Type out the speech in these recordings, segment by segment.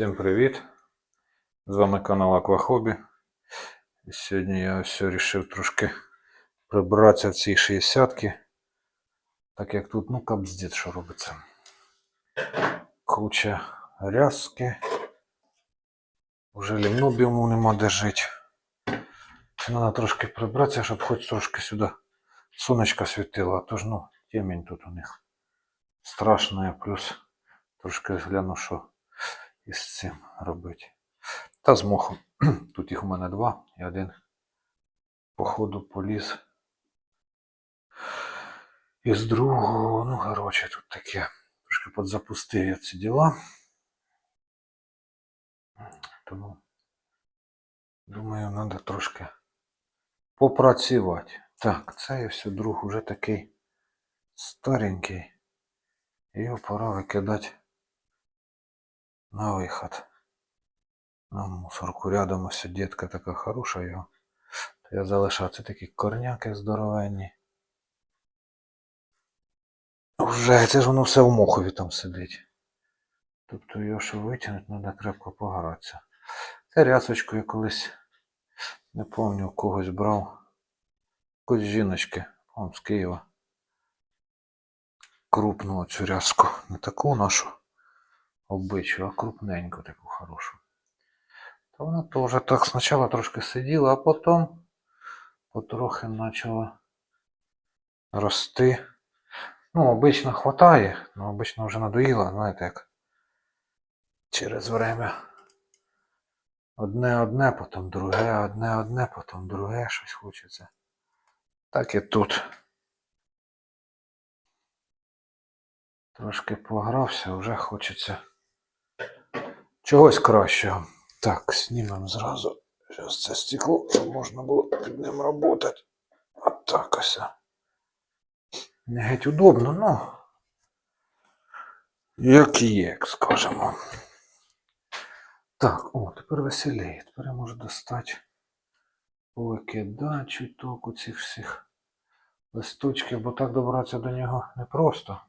Всім привіт! З вами канал Аквахобі. Сьогодні я ось вирішив трошки прибратися в цій 60 Так як тут, ну, капздець, що робиться. Куча рязки. Уже лімнобіуму нема де жити. Треба трошки прибратися, щоб хоч трошки сюди сонечко світило. А то ж, ну, темень тут у них страшна. Плюс трошки гляну, що із цим робити. Та з мохом. Тут їх у мене два і один походу поліз. І з другого, ну, коротше, тут таке. Трошки подзапустив я ці діла. Тому, думаю, треба трошки попрацювати. Так, це все друг уже такий старенький. Його пора викидати на виход. На мусорку рядом ось дітка така хороша його. То я залишав це такі корняки здоровенні. Вже це ж воно все в мохові там сидить. Тобто його щоб витягнути, треба крепко погратися. Це рясочку я колись не пам'ятаю, когось брав. Якось жіночки, он з Києва. Крупну цю рязку. Не таку нашу обичу, а крупненьку таку хорошу. То вона теж так спочатку трошки сиділа, а потім потрохи почала рости. Ну, обично хватає, але обично вже надоїла, знаєте як. Через время. Одне одне, потім друге, одне одне, потім друге щось хочеться. Так і тут. Трошки погрався, вже хочеться чогось кращого. Так, знімемо зразу. Зараз це стекло, щоб можна було під ним працювати. От так ось. Не геть удобно, ну. Як є, як скажемо. Так, о, тепер веселіє. Тепер я можу достати повикидати чуток у цих всіх листочків, бо так добратися до нього непросто.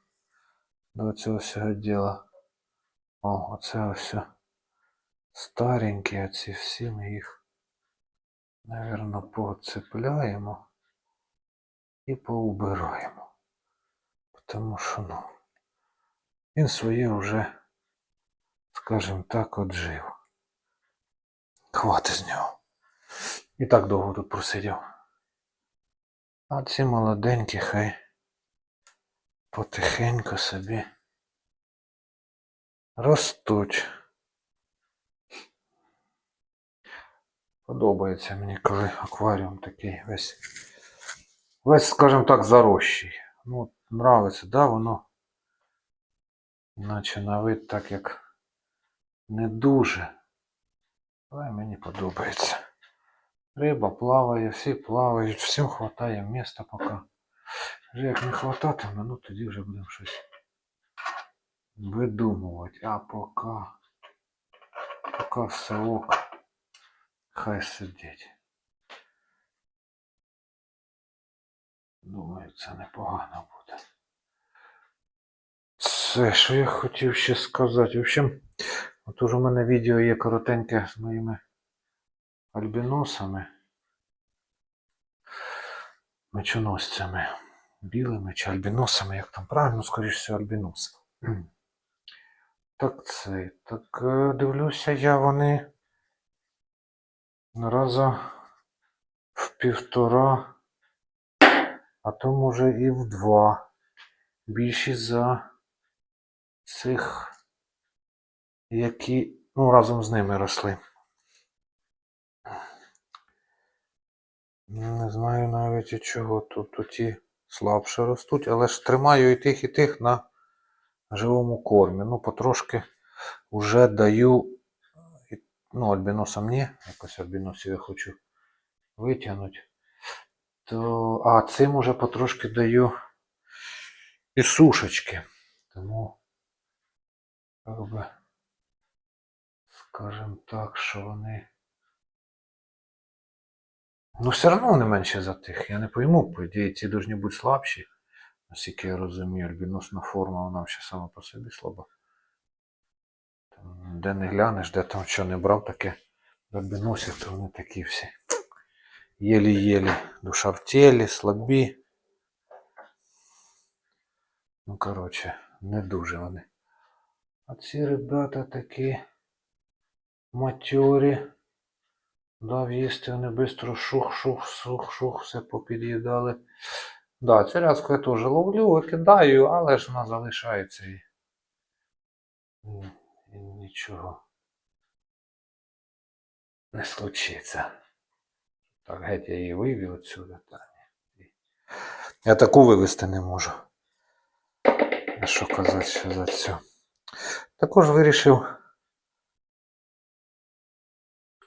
До цього всього діла. О, оце ось старенькі, оці всі ми їх, напевно, поцепляємо і поубираємо. Тому що, ну, він своє вже, скажімо так, отжив. Хватить з нього. І так довго тут просидів. А ці молоденькі хай потихеньку собі ростуть. Подобається мені, коли акваріум такий весь, весь, скажімо так, зарощий. Ну, нравиться, да, воно, наче на вид так як не дуже. Але мені подобається. Риба плаває, всі плавають, всім вистачає міста поки. Вже як не хвататиме, ну тоді вже будемо щось видумувати. А поки, поки все ок, хай сидить. Думаю, це непогано буде. Це, що я хотів ще сказати. В общем, от уже у мене відео є коротеньке з моїми альбіносами. Мечоносцями. Білими чи альбіносами, як там правильно, скоріш всього, альбіноси. Так це. Так е, дивлюся я вони раза в півтора, а то може і в два. Більші за цих, які ну, разом з ними росли. Не знаю навіть і чого тут ті слабше ростуть, але ж тримаю і тих, і тих на живому кормі. Ну, потрошки вже даю, ну, альбіносам ні, якось альбіносів я хочу витягнути. То, а цим уже потрошки даю і сушечки. Тому, як би, скажімо так, що вони. Ну, все одно вони менше за тих. Я не пойму, по ідеї, ці повинні бути слабші. Наскільки я розумію, альбіносна форма, вона ще сама по собі слаба. Де не глянеш, де там що не брав таке рабіносів, то вони такі всі. Єлі-єлі. Душа в тілі, слабі. Ну, коротше, не дуже вони. А ці ребята такі матьорі. Дав їсти, вони швидко шух-шух, шух-шух, все попід'їдали. Да, цю рязку я теж ловлю, викидаю, але ж вона залишається і, нічого не случиться. Так, геть я її вивів отсюди. Та. Я таку вивезти не можу. А що казати ще за цю? Також вирішив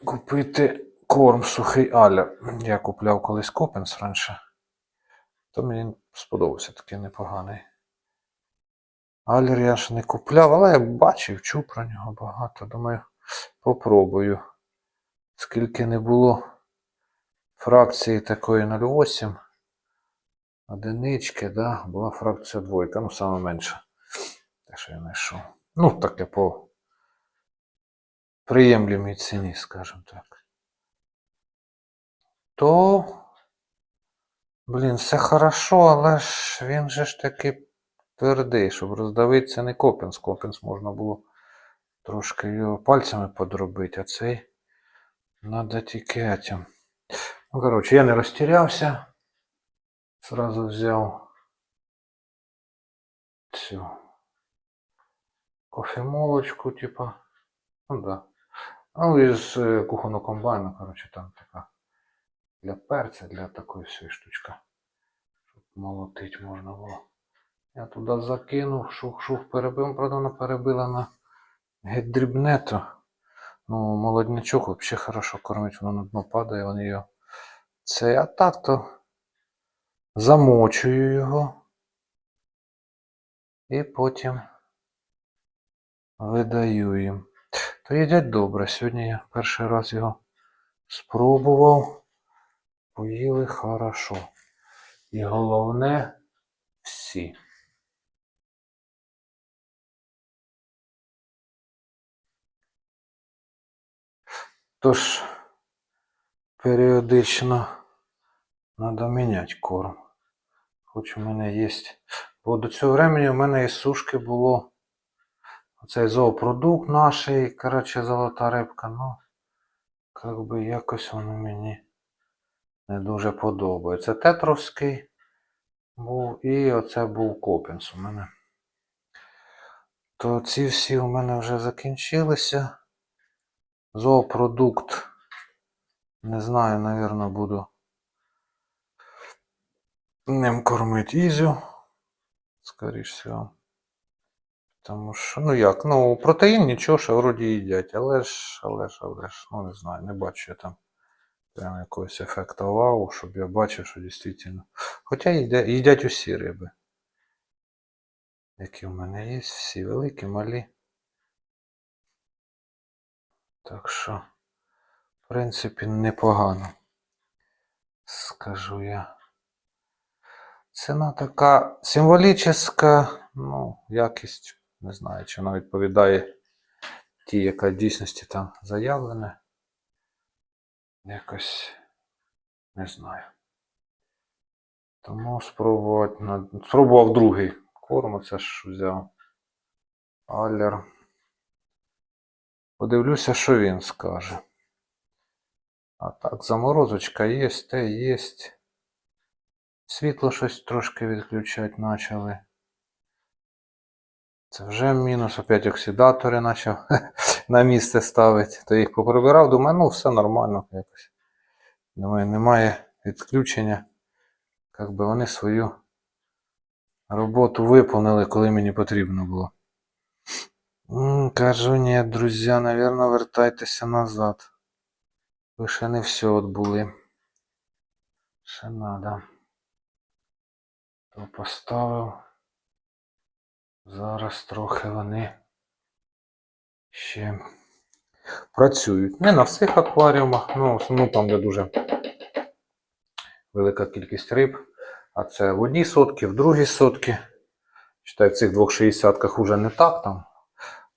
купити корм сухий Аля. Я купляв колись Копенс раніше. То мені сподобався такий непоганий. Алер я ж не купляв, але я бачив, чув про нього багато. Думаю, попробую. Скільки не було фракції такої 0,8, одинички, да, була фракція двойка, ну саме менша. Те, що я знайшов. Ну, таке по приємлемій ціні, скажімо так. То, блін, все хорошо, але ж він же ж таки твердий, щоб роздавитися не Копенс. Копенс можна було трошки його пальцями подробити, а цей надо тільки этим. Ну, коротше, я не розтірявся. Сразу взяв цю кофемолочку, типа. Ну да. Ну, із е, кухонного комбайну, коротше, там така для перця, для такої всієї штучка. Щоб молотить можна було. Я туди закинув, шух-шух перебив, правда, вона перебила на геть дрібне, то ну, молоднячок взагалі хорошо кормить, воно на дно падає, вони його. Це а так то замочую його. І потім видаю їм. То їдять добре. Сьогодні я перший раз його спробував. Поїли хорошо. І головне всі. Тож періодично треба міняти корм. Хоч у мене є. Бо до цього времени у мене із сушки було оцей зоопродукт наш, і, коротше, золота рибка. Ну, як би якось воно мені не дуже подобається. Тетровський був і оце був Копінс у мене. То ці всі у мене вже закінчилися. Зоопродукт. Не знаю, навірно, буду ним кормити Ізю. Скоріш всього. Тому що, ну як, ну, протеїн нічого, що вроді їдять, але ж, але ж, але ж, ну не знаю, не бачу я там прям якогось ефекту вау, щоб я бачив, що дійсно. Хоча їдять, їдять усі риби. Які в мене є, всі великі, малі. Так що, в принципі, непогано. Скажу я. Ціна така символічна, ну, якість, не знаю, чи вона відповідає тій, яка в дійсності там заявлена. Якось не знаю. Тому спробувати на... спробував другий корм, це ж взяв Аллер. Подивлюся, що він скаже. А так, заморозочка є, те є. Світло щось трошки відключати почали. Це вже мінус, опять оксидатори почав на місце ставити. То їх поприбирав, думаю, ну все нормально якось. Думаю, немає відключення. Як би вони свою роботу виповнили, коли мені потрібно було. Кажу, ні, друзі, навірно, вертайтеся назад. Ви ще не все отбули. Ще надо. То поставив. Зараз трохи вони ще працюють. Не на всіх акваріумах, ну, в основному там, де дуже велика кількість риб. А це в одній сотці, в другій сотці. Читай, в цих двох шістдесятках вже не так там.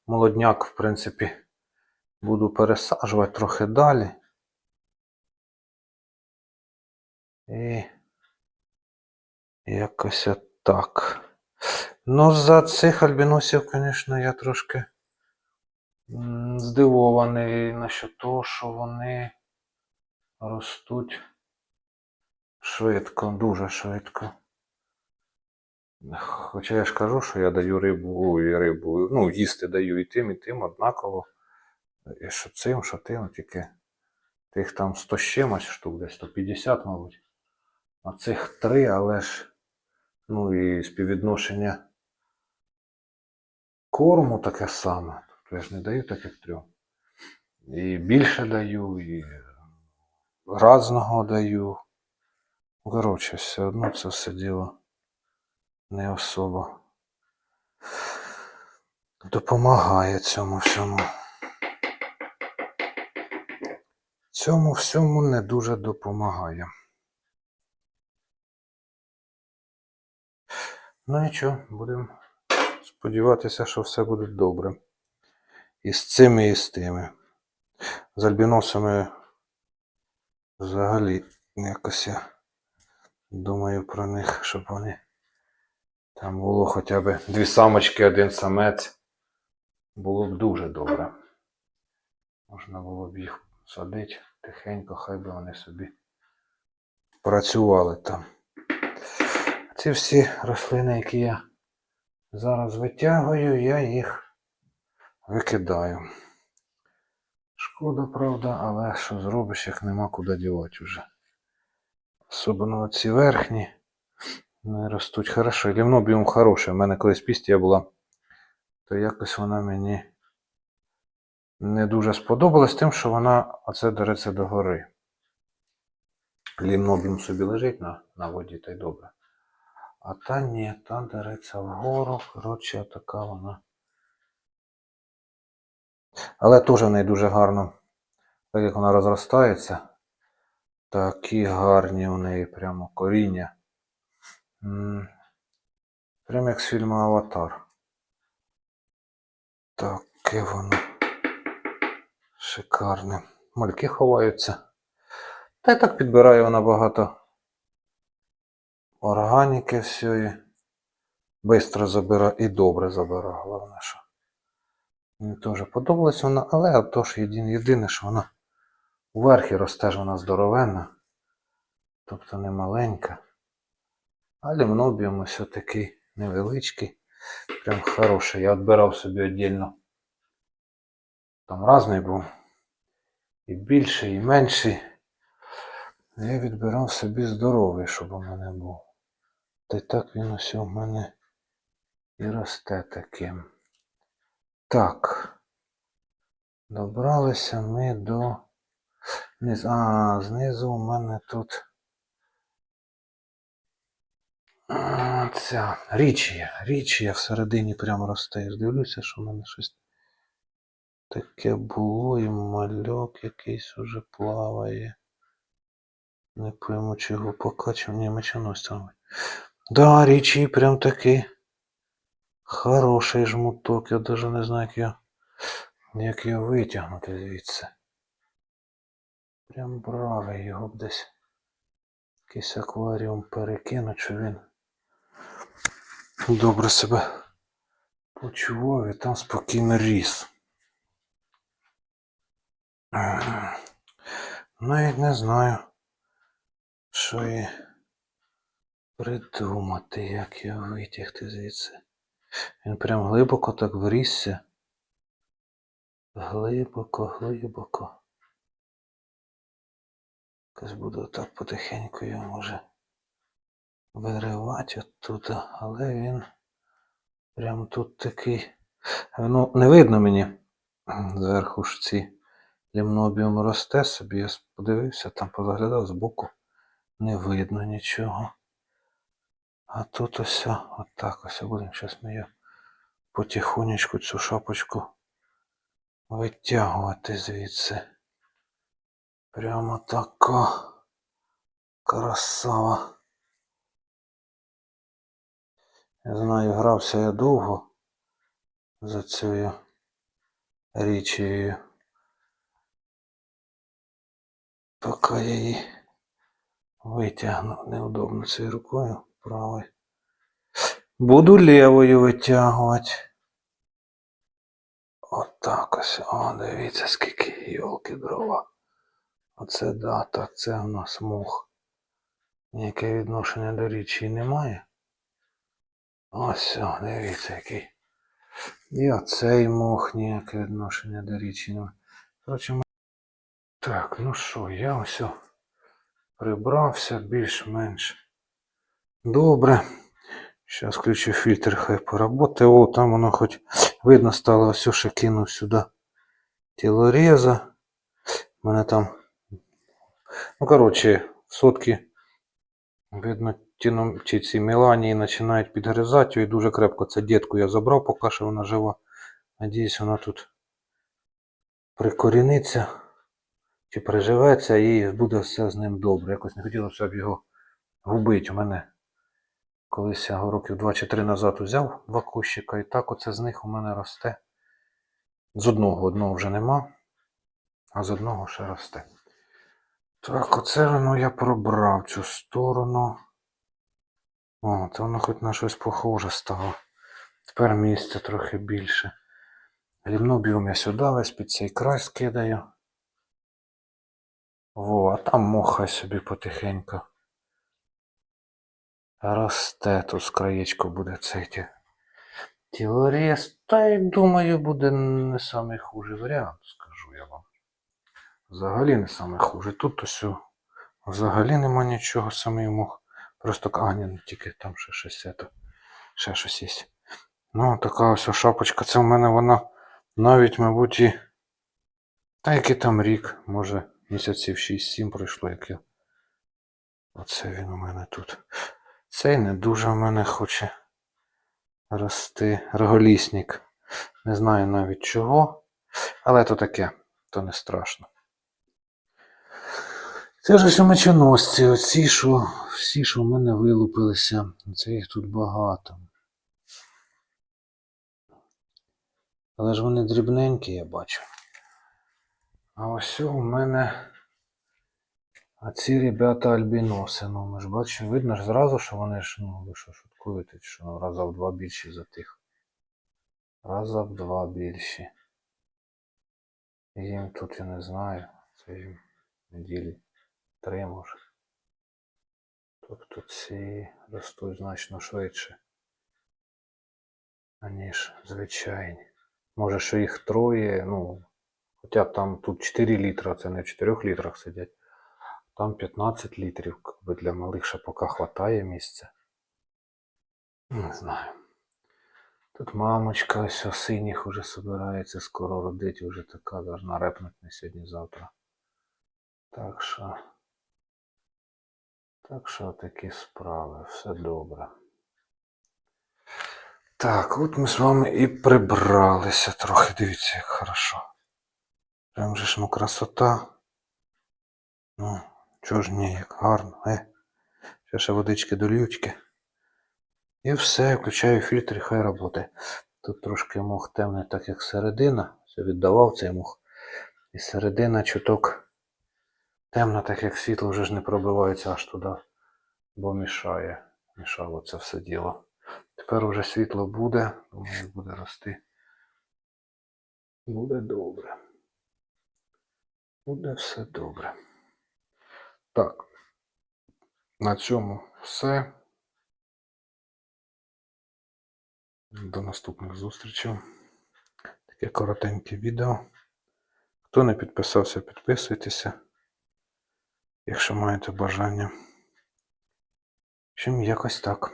Молодняк, в принципі, буду пересаджувати трохи далі. І якось так. Ну, за цих альбіносів, звісно, я трошки здивований насчет того, що вони ростуть швидко, дуже швидко. Хоча я ж кажу, що я даю рибу і рибу. Ну, їсти даю і тим, і тим однаково. І що цим, що тим, тільки тих там 100 з чимось штук, десь 150, мабуть. А цих три, але ж, ну і співвідношення корму таке саме. Тобто я ж не даю таких трьох. І більше даю, і разного даю. Коротше, все одно це все діло не особо допомагає цьому всьому. Цьому всьому не дуже допомагає. Ну нічого, будемо сподіватися, що все буде добре. І з цими, і з тими. З альбіносами взагалі якось я думаю про них, щоб вони там було хоча б дві самочки, один самець. Було б дуже добре. Можна було б їх садити тихенько, хай би вони собі працювали там. Ці всі рослини, які я зараз витягую, я їх викидаю. Шкода, правда, але що зробиш, як нема куди дівати вже. Особливо ці верхні не ростуть хорошо. Лівнобіум хороший. У мене колись пістія була, то якось вона мені не дуже сподобалась тим, що вона оце дереться догори. Лімнобіум собі лежить на, на воді, та й добре. А та ні, та дереться вгору. Коротше, така вона. Але теж в неї дуже гарно. Так як вона розростається, такі гарні у неї прямо коріння. М, Прямо як з фільму Аватар. Таке воно шикарне. Мальки ховаються. Та й так підбираю вона багато органіки всієї. Бистро забира і добре забира, головне, що. Мені теж подобалась вона, але єдине, єдине, що вона вверхі росте ж вона здоровенна. Тобто не маленька. А лімнобіум ось такий невеличкий. Прям хороший. Я відбирав собі віддільно. Там різний був. І більший, і менший. Я відбирав собі здоровий, щоб у мене був. Та й так він ось у мене і росте таким. Так. Добралися ми до. А, знизу у мене тут. А, Ця річія. Річія всередині прямо росте. Я дивлюся, що в мене щось таке було, і мальок якийсь уже плаває. Не пойму, чи його покачав. Ні, мечанось там. Да, річі прям такий хороший жмуток. Я навіть не знаю, як його, як його витягнути звідси. Прям бравий його б десь. Якийсь акваріум перекинуть, що він добре себе почував і там спокійно ріс. Навіть не знаю, що і придумати, як його витягти звідси. Він прям глибоко так врісся. Глибоко, глибоко. Якось буду так потихеньку його може виривати оттуда, але він прям тут такий. Ну, не видно мені зверху ж ці лімнобіум росте собі. Я подивився, там позаглядав збоку. Не видно нічого. А тут ось отак ось будемо. Зараз ми її потихонечку цю шапочку витягувати звідси. Прямо така красава. Я знаю, грався я довго за цією річею. Поки я її витягну неудобно цією рукою правою. Буду лівою витягувати. Отак ось. О, дивіться, скільки йолки дрова. Оце да, так, це в нас мох. Ніяке відношення до річі немає. Ось, о, дивіться, який. І оцей мох ніяке відношення до річі немає. Ми... Так, ну що, я ось прибрався більш-менш добре. Зараз включу фільтр, хай поработає. О, там воно хоч видно стало, все ще кинув сюди тілореза. У мене там. Ну, коротше, сотки, видно, ті, ну, ті ці меланії починають підгризати її дуже крепко. Це дітку я забрав, поки що вона жива. Надіюсь, вона тут прикоріниться чи приживеться і буде все з ним добре. Якось не хотілося б його губити. У мене колись я років 2 чи 3 назад взяв два кущика, і так оце з них у мене росте. З одного одного вже нема, а з одного ще росте. Так, оце воно я пробрав цю сторону. О, це воно хоч на щось похоже стало. Тепер місця трохи більше. Лімнобіум я сюди весь під цей край скидаю. Во, а там мохай собі потихеньку. Росте тут з краєчку буде цей ті. Тілорез. Та й думаю, буде не самий хужий варіант, скажу я вам. Взагалі не самий хужий. Тут ось взагалі нема нічого самий мох. Просто а, ні, ну тільки там ще щось це, ще щось є. Ну, така ось шапочка. Це в мене вона навіть, мабуть, і. Та який там рік, може, місяців 6-7 пройшло, як я. Оце він у мене тут. Цей не дуже в мене хоче рости. Реголісник. Не знаю навіть чого. Але то таке, то не страшно. Це ж ось мечоносці, оці, що всі, що в мене вилупилися. Це їх тут багато. Але ж вони дрібненькі, я бачу. А ось у мене а ці ребята альбіноси. Ну, ми ж бачимо, видно ж зразу, що вони ж, ну, ви що шуткуєте, що ну, раза в два більші за тих. Раза в два більші. Їм тут я не знаю. Це їм неділі три може. Тобто ці ростуть значно швидше, аніж звичайні. Може, що їх троє, ну, хоча б там тут 4 літра, це не в 4 літрах сидять. Там 15 літрів, якби для малих ще поки хватає місця. Не знаю. Тут мамочка ось синіх уже собирається скоро родити, вже така должна репнути на сьогодні-завтра. Так що. Так що такі справи, все добре. Так, от ми з вами і прибралися трохи. Дивіться, як хорошо. Прям же ж ну красота. Ну, чого ж ні, як гарно, е. Ще ще водички до. І все, включаю фільтр і хай роботи. Тут трошки мох темний, так як середина. Все віддавав цей мох. І середина чуток темна, так як світло вже ж не пробивається аж туди, бо мішає. Мішало це все діло. Тепер уже світло буде, думаю, буде рости. Буде добре. Буде все добре. Так. На цьому все. До наступних зустрічей. Таке коротеньке відео. Хто не підписався, підписуйтеся, якщо маєте бажання. Чим якось так.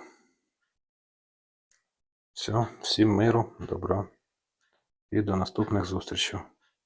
Все, всім миру, добра і до наступних зустрічей.